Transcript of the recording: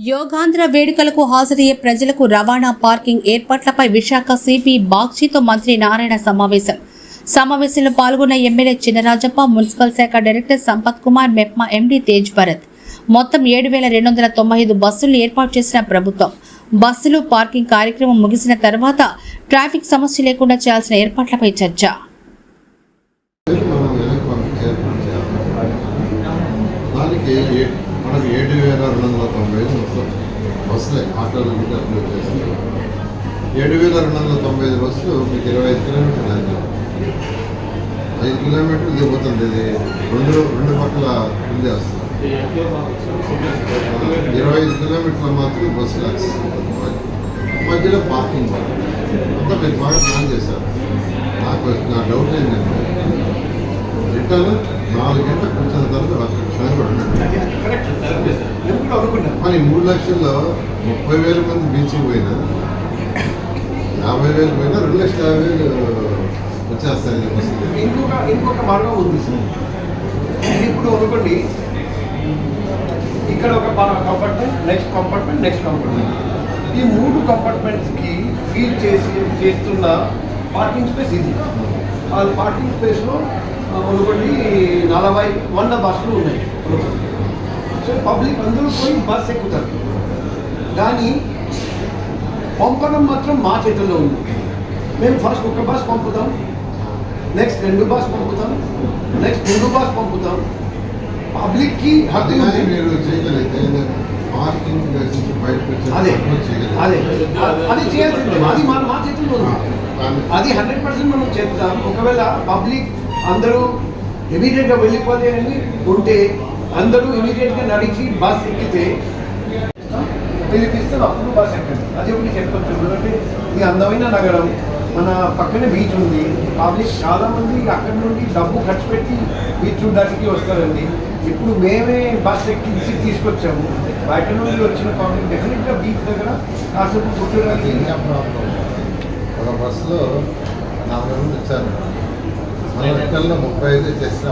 యోగాంధ్ర వేడుకలకు హాజరయ్యే ప్రజలకు రవాణా పార్కింగ్ ఏర్పాట్లపై విశాఖ సిపి బాగ్చితో మంత్రి నారాయణ సమావేశం. సమావేశంలో పాల్గొన్న ఎమ్మెల్యే చినరాజప్ప మున్సిపల్ శాఖ డైరెక్టర్ సంపత్ కుమార్ మెప్మా ఎండీ తేజ్ భరత్. మొత్తం ఏడు వేల రెండు వందల తొంభై ఐదు బస్సులు ఏర్పాటు చేసిన ప్రభుత్వం. బస్సులు పార్కింగ్ కార్యక్రమం ముగిసిన తర్వాత ట్రాఫిక్ సమస్య లేకుండా చేయాల్సిన ఏర్పాట్లపై చర్చ. దానికి ఏ- ఏడు వేల రెండు వందల తొంభై ఐదు మొత్తం బస్సులే ఆటోలు గిట్ట అప్లోడ్ చేసి. ఏడు వేల రెండు వందల తొంభై ఐదు బస్సులు మీకు ఇరవై ఐదు కిలోమీటర్లు అయితే ఐదు కిలోమీటర్లు దిగుతుంది ఇది రెండు రెండు పక్కల ఉంది వస్తుంది ఇరవై ఐదు కిలోమీటర్ల మాత్రం బస్సు యాక్సెస్ మధ్యలో పార్కింగ్. అంతా మీరు బాగా ప్లాన్ చేశారు. నాకు నా డౌట్ ఏంటంటే రిటర్న్ నాలుగు గంటలకు వచ్చిన తర్వాత ఒక్క క్షణం కూడా ఉండదు. మరి మూడు లక్షల్లో ముప్పై వేల మంది బీచ్కి పోయినా యాభై వేలు పోయినా రెండు లక్షల యాభై వేలు వచ్చేస్తాయి బస్సులు. ఇంకొక ఇంకొక మార్గం ఉంది సార్. ఇప్పుడు అనుకోండి ఇక్కడ ఒక compartment next compartment next compartment ఈ మూడు కంపార్ట్మెంట్స్కి ఫీల్ చేసి చేస్తున్న పార్కింగ్ స్పేస్ ఇది. ఆ పార్కింగ్ స్పేస్లో అనుకోండి నలభై వంద బస్సులు ఉన్నాయి. సో పబ్లిక్ అందరూ పోయి బస్ ఎక్కుతారు. కానీ పంపడం మాత్రం మా చేతుల్లో ఉంది. మేము ఫస్ట్ ఒక బస్ పంపుతాం నెక్స్ట్ రెండు బస్ పంపుతాం నెక్స్ట్ మూడు బస్ పంపుతాం. పబ్లిక్కి హక్కు మీరు చేయగలిగితే పార్కింగ్ అదే. అదే అది చేయాల్సిందే. అది మన మా చేతుల్లో అది హండ్రెడ్ పర్సెంట్ మనం చేద్దాం. ఒకవేళ పబ్లిక్ అందరూ ఇమీడియట్గా వెళ్ళిపోతే అని ఉంటే అందరూ ఇమీడియట్గా నడిచి బస్ ఎక్కితే పిలిపిస్తే అప్పుడు బస్ ఎక్కండి. అది ఒకటి చెప్పచ్చు. ఎందుకంటే ఇది అందమైన నగరం. మన పక్కనే బీచ్ ఉంది. పబ్లిక్ చాలా మంది అక్కడి నుండి డబ్బు ఖర్చు పెట్టి బీచ్ చూడడానికి వస్తారండి. ఇప్పుడు మేమే బస్ ఎక్కించి తీసుకొచ్చాము. బయట నుండి వచ్చిన పబ్లిక్ డెఫినెట్గా బీచ్ దగ్గర కాసేపు కూర్చోడానికి ఒక బస్సులో నాలుగు మంది వచ్చారు ముప్పై ఐదు చేసినాం.